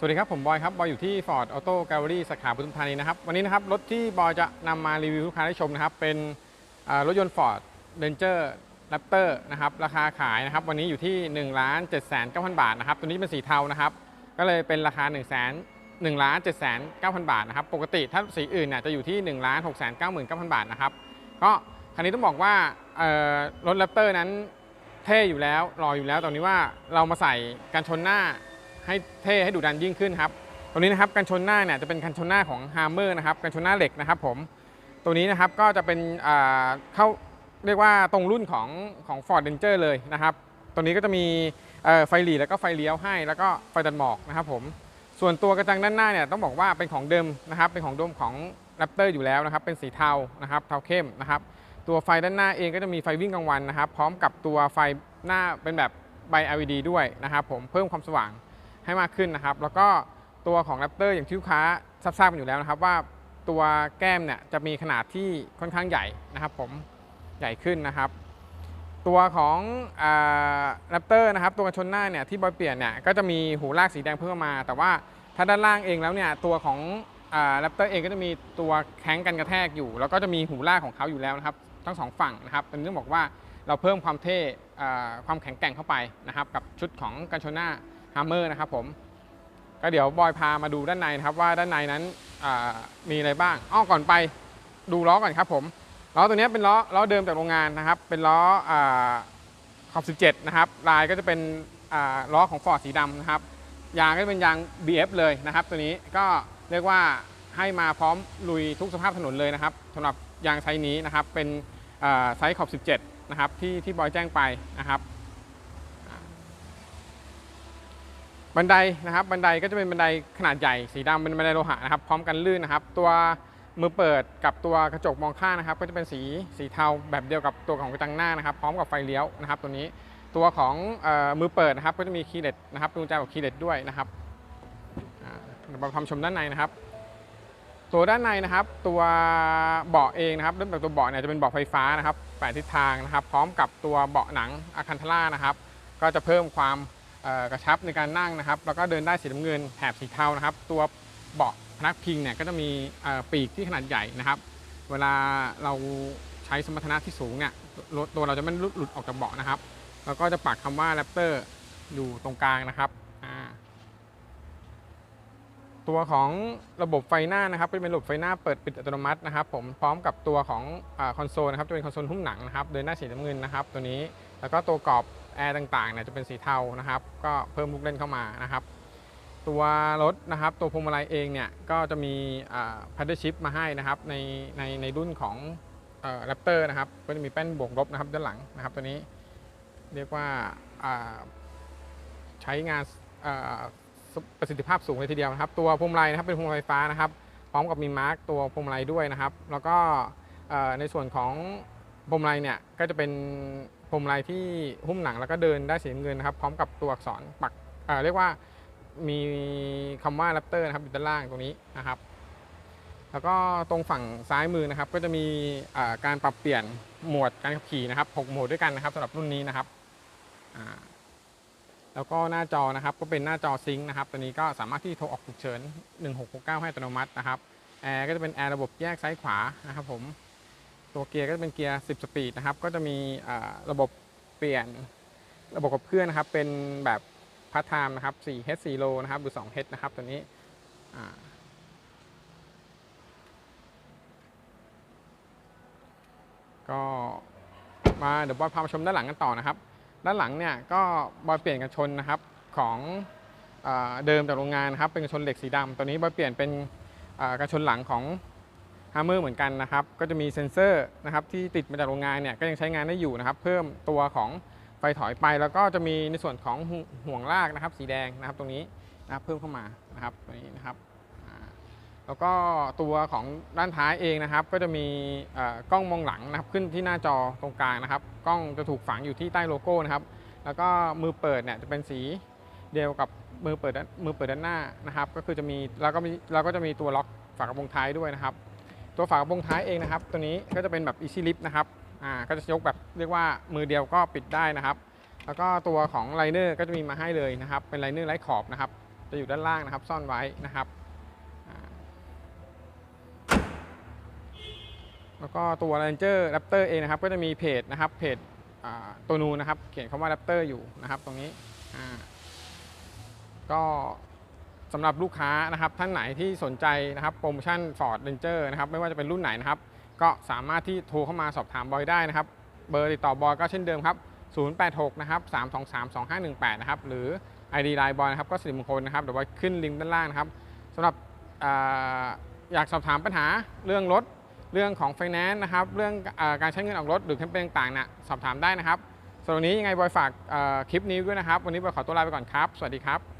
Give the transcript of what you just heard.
สวัสดีครับ ผมบอยครับ บอยอยู่ที่ Ford Auto Gallery สาขาปทุมธานีนะครับ วันนี้นะครับ รถที่บอยจะนำมารีวิวลูกค้าได้ชมนะครับ เป็นรถยนต์ Ford Ranger Raptor นะครับ ราคาขายนะครับ วันนี้อยู่ที่ 1 7 9 0 0 0 บาทนะครับ ตัวนี้เป็นสีเทานะครับ ก็เลยเป็นราคา 1 1 7 9 0 0 0บาทนะครับ ปกติถ้าสีอื่นเนี่ยจะอยู่ที่ 1 6 9 9 0 0 0 บาทนะครับ ก็คันนี้ต้องบอกว่ารถ Raptor นั้นเท่อยู่แล้วรออยู่แล้วตอนนี้ว่าเรามาใส่กันชนหน้า ให้เท่ให้ดุดันยิ่งขึ้นครับตัวนี้นะครับกันชนหน้าเนี่ยจะเป็นกันชนหน้าของ Hammer นะครับกันชนหน้าเหล็กนะครับผมตัวนี้นะครับก็จะเป็นเข้าเรียกว่าตรงรุ่นของของ Ford Ranger เลยนะครับตัวนี้ก็จะมีไฟหลีแล้วก็ไฟเลี้ยวให้ แล้วก็ไฟตัดหมอกนะครับผมส่วนตัวกระจังด้านหน้าเนี่ยต้องบอกว่าเป็นของเดิมนะครับเป็นของเดิมของ Raptor อยู่แล้วนะครับเป็นสีเทานะครับเทาเข้มนะครับตัวไฟด้านหน้าเองก็จะมีไฟวิ่งกลางวันนะครับ พร้อมกับตัวไฟหน้าเป็นแบบใบ LED ด้วยนะครับผมเพิ่มความสว่าง ให้มากขึ้นนะครับ แล้วก็ตัวของ Raptor อย่างที่ลูกค้าทราบๆกันอยู่แล้วนะครับ ว่าตัวแก้มเนี่ยจะมีขนาดที่ค่อนข้างใหญ่นะครับ ผมใหญ่ขึ้นนะครับ ตัวของอ่า Raptor นะครับ ตัวกันชนหน้าเนี่ยที่บอยเปลี่ยนเนี่ยก็จะมีหูลากสีแดงเพิ่มมา แต่ว่าถ้าด้านล่างเองแล้วเนี่ยตัวของอ่า Raptor เองก็จะมีตัวแข้งกันกระแทกอยู่ แล้วก็จะมีหูลากของเขาอยู่แล้วนะครับ ทั้งสองฝั่งนะครับเป็นเรื่องบอกว่าเราเพิ่มความเท่ความแข็งแกร่งเข้าไปนะครับ กับชุดของกันชนหน้า ฮัมเมอร์นะครับผม ก็เดี๋ยวบอยพามาดูด้านในนะครับว่าด้านในนั้นมีอะไรบ้างอ้อก่อนไปดูล้อก่อนครับผมล้อตัวนี้เป็นล้อล้อเดิมจากโรงงานนะครับ เป็นล้ออขอบ 17 นะครับลายก็จะเป็นล้อของ Ford สีดำนะครับยางก็เป็นยาง BF เลยนะครับ ตัวนี้ก็เรียกว่าให้มาพร้อมลุยทุกสภาพถนนเลยนะครับสำหรับยางไซส์นี้นะครับเป็นไซส์ขอบ 17 นะครับที่ที่บอยแจ้งไปนะครับ บันไดนะครับบันไดก็จะเป็นบันไดขนาดใหญ่สีดำเป็นบันไดโลหะนะครับพร้อมกันลื่นนะครับ ตัวมือเปิดกับตัวกระจกมองข้างนะครับ ก็จะเป็นสีสีเทาแบบเดียวกับตัวของกระจังหน้านะครับ พร้อมกับไฟเลี้ยวนะครับ ตัวนี้ตัวของมือเปิดนะครับ ก็จะมีคีย์เลตนะครับกุญแจกับคีย์เลตด้วยนะครับอ่าเดี๋ยวมาทำชมด้านในนะครับ ตัวด้านในนะครับ ตัวเบาะเองนะครับเริ่มจากตัวเบาะเนี่ยจะเป็นเบาะไฟฟ้านะครับแปดทิศทางนะครับ พร้อมกับตัวเบาะหนังอาคันทล่านะครับ ก็จะเพิ่มความ กระชับในการนั่งนะครับ แล้วก็เดินได้สีน้ำเงินแถบสีเทานะครับ ตัวเบาะพนักพิงเนี่ยก็จะมีปีกที่ขนาดใหญ่นะครับ เวลาเราใช้สมรรถนะที่สูงเนี่ยรถตัวเราจะไม่หลุดหลุดออกจากเบาะนะครับ แล้วก็จะปักคำว่า Raptor อยู่ตรงกลางนะครับตัวของระบบไฟหน้านะครับเป็นระบบไฟหน้าเปิดปิดอัตโนมัตินะครับ ผมพร้อมกับตัวของคอนโซลนะครับจะเป็นคอนโซลหุ้มหนังนะครับ เดินหน้าสีน้ำเงินนะครับ ตัวนี้แล้วก็ตัวกรอบแอร์ต่างๆเนี่ยจะเป็นสีเทานะครับ ก็เพิ่มลูกเล่นเข้ามานะครับ ตัวรถนะครับ ตัวพวงมาลัยเองเนี่ยก็จะมีพัดเดิลชิพมาให้นะครับในในในรุ่นของแรปเตอร์นะครับ ก็จะมีแป้นบวกลบนะครับด้านหลังนะครับ ตัวนี้เรียกว่าใช้งานประสิทธิภาพสูงเลยทีเดียวนะครับ ตัวพวงมาลัยนะครับเป็นพวงมาลัยไฟฟ้านะครับ พร้อมกับมีมาร์กตัวพวงมาลัยด้วยนะครับ แล้วก็ในส่วนของพวงมาลัยเนี่ยก็จะเป็น พวงมลัยที่หุ้มหนังแล้วก็เดินได้สีเงินนะครับ พร้อมกับตัวอักษรปักเเรียกว่ามีคำว่า Raptor นะครับอยู่ด้านล่างตรงนี้นะครับ แล้วก็ตรงฝั่งซ้ายมือนะครับ ก็จะมีการปรับเปลี่ยนโหมดการขับขี่นะครับ6โหมดด้วยกันนะครับสำหรับรุ่นนี้นะครับแล้วก็หน้าจอนะครับก็เป็นหน้าจอซิงค์นะครับตัวนี้ก็สามารถที่โทรออกฉุกเฉิน1669ให้อัตโนมัตินะครับแอร์ก็จะเป็นแอร์ระบบแยกซ้ายขวานะครับผม ตัวเกียร์ก็จะเป็นเกียร์ 10 สปีดนะครับ ก็จะมีระบบเปลี่ยนระบบกับเคลื่อนนะครับ เป็นแบบพาร์ทไทม์นะครับ 4H 4 low นะครับ หรือ 2H นะครับ ตัวนี้ก็มาเดี๋ยวบอยพามาชมด้านหลังกันต่อนะครับ ด้านหลังเนี่ยก็บอยเปลี่ยนกันชนนะครับของอเดิมจากโรงงานนะครับ เป็นกันชนเหล็กสีดำตัวนี้บอยเปลี่ยนเป็นกันชนหลังของ ฮัมเมอร์เหมือนกันนะครับ ก็จะมีเซ็นเซอร์นะครับที่ติดมาจากโรงงานเนี่ยก็ยังใช้งานได้อยู่นะครับ เพิ่มตัวของไฟถอยไป แล้วก็จะมีในส่วนของหห่วงลากนะครับ สีแดงนะครับตรงนี้นะครับเพิ่มเข้ามานะครับตัวนี้นะครับแล้วก็ตัวของด้านท้ายเองนะครับ ก็จะมีกล้องมองหลังนะครับ ขึ้นที่หน้าจอตรงกลางนะครับ กล้องจะถูกฝังอยู่ที่ใต้โลโก้นะครับ แล้วก็มือเปิดเนี่ยจะเป็นสีเดียวกับมือเปิดมือเปิดด้านหน้านะครับ ก็คือจะมีแล้วก็มีเราก็จะมีตัวล็อกฝากระโปรงท้ายด้วยนะครับ ตัวฝากระโปรงท้ายเองนะครับ ตัวนี้ก็จะเป็นแบบ easy lift นะครับอ่าก็จะยกแบบเรียกว่ามือเดียวก็ปิดได้นะครับ แล้วก็ตัวของไลเนอร์ก็จะมีมาให้เลยนะครับ เป็นไลเนอร์ไร้ขอบนะครับ จะอยู่ด้านล่างนะครับ ซ่อนไว้นะครับแล้วก็ตัว Ranger Raptor เองนะครับ ก็จะมีเพจนะครับเพจตัวนูนะครับ เขียนคำว่า Raptor อยู่นะครับ ตรงนี้อ่าก็ สำหรับลูกค้านะครับท่านไหนที่สนใจนะครับโปรโมชั่น Ford Ranger นะครับไม่ว่าจะเป็นรุ่นไหนนะครับก็สามารถที่โทรเข้ามาสอบถามบอยได้นะครับ เบอร์ติดต่อบอยก็เช่นเดิมครับ 086 นะครับ 323 2518 นะครับ หรือ ID ไลน์บอยนะครับ ก็สิริมงคลนะครับ เดี๋ยวบอยขึ้นลิงก์ด้านล่างนะครับสำหรับออยากสอบถามปัญหาเรื่องรถ เรื่องของไฟแนนซ์นะครับ เรื่องอการใช้เงินออกรถ หรือแคมเปญต่างๆนะสอบถามได้นะครับสำหรับวันนี้ยังไงบอยฝากคลิปนี้ด้วยนะครับ วันนี้บอยขอตัวลาไปก่อนครับ สวัสดีครับ